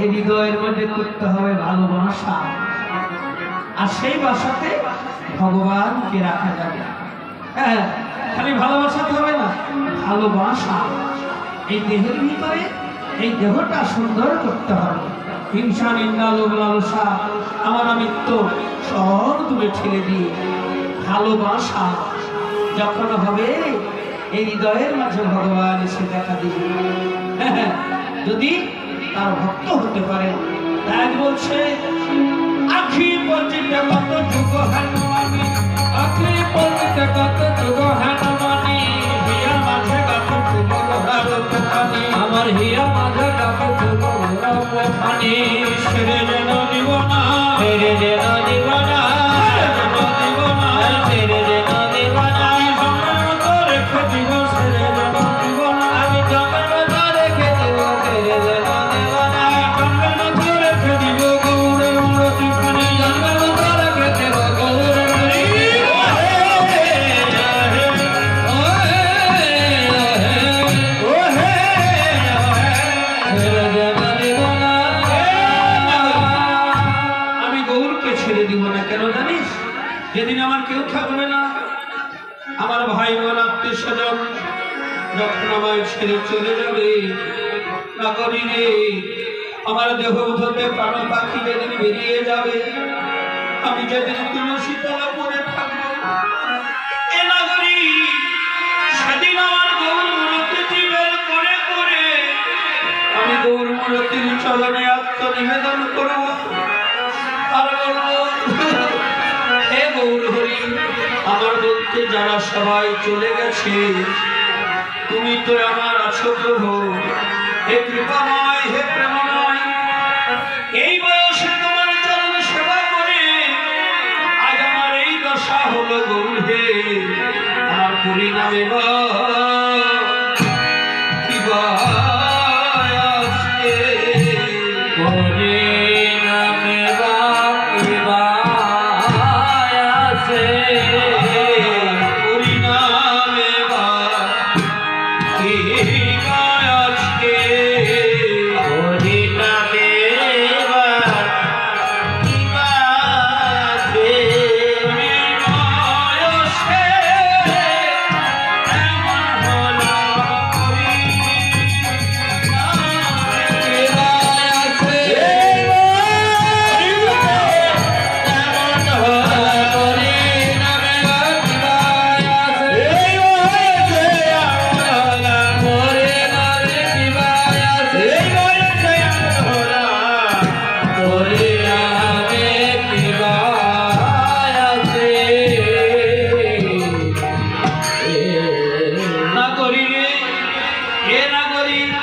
এই হৃদয়ের মধ্যে করতে হবে ভালোবাসা আর সেই বাসাতে ভগবানকে রাখা যাবে। হ্যাঁ খালি ভালোবাসাতে হবে না ভালোবাসা এই দেহের ভিতরে এই দেহটা সুন্দর করতে হবে। হিংসা নিন্দা লোভ লালসা আমার আমিত্ব সব দূরে ঠেলে দিয়ে ভালোবাসা যখন হবে এই হৃদয়ের মাঝে ভগবান এসে দেখা দিবে। হ্যাঁ, যদি তার ভক্ত হতে পারে। তাই বলছে, আখি পর্যন্ত কত যুগ হানুমানি আখি পর্যন্ত কত যুগ হানুমানি হিয়া মাঝে কত আমার হিয়া যেদিন আমার কেউ থাকবে না, আমার ভাই বোন আত্মীয় স্বজন যখন আমায় ছেড়ে চলে যাবে না করি রে আমার দেহ হতে প্রাণ পাখি যেদিন বেরিয়ে যাবে, আমি যেদিন তুলসী তলা পরে থাকব। সেদিন করে আমি গৌর মূর্তির চলনে আত্মনিবেদন করব। যারা সবাই চলে গেছে। তুমি তো আমার আছো প্রভু। হে কৃপাময়, হে প্রেমময়। এই বয়সে তোমার চরণ সেবা করে আজ আমার এই দশা হলো গৌর হে তার পরিণামে বা Salida.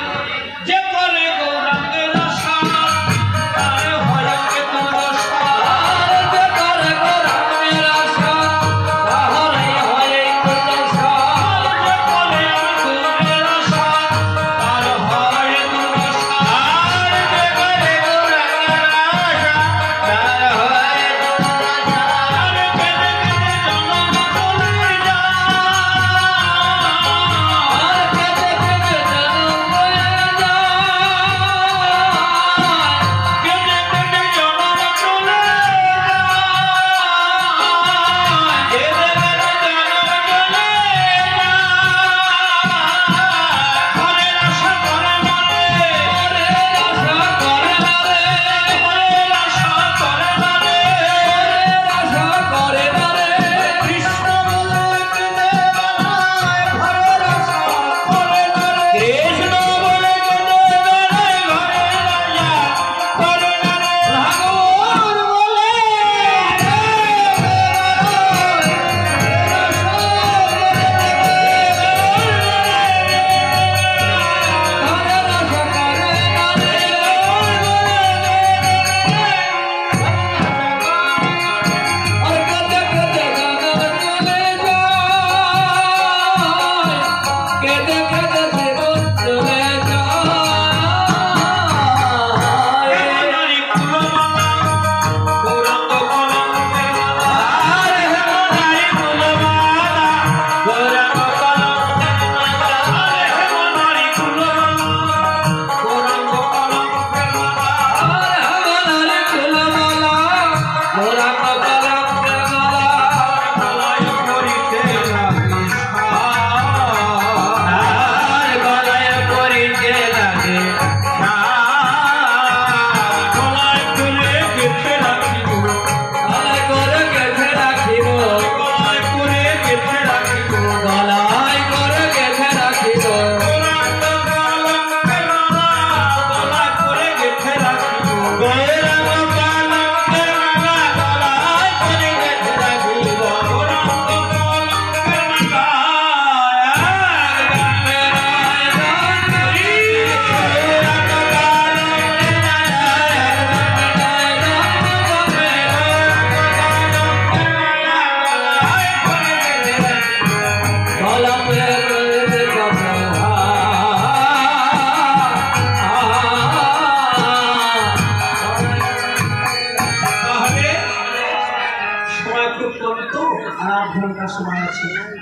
কেঁদে কেঁদে Semuanya.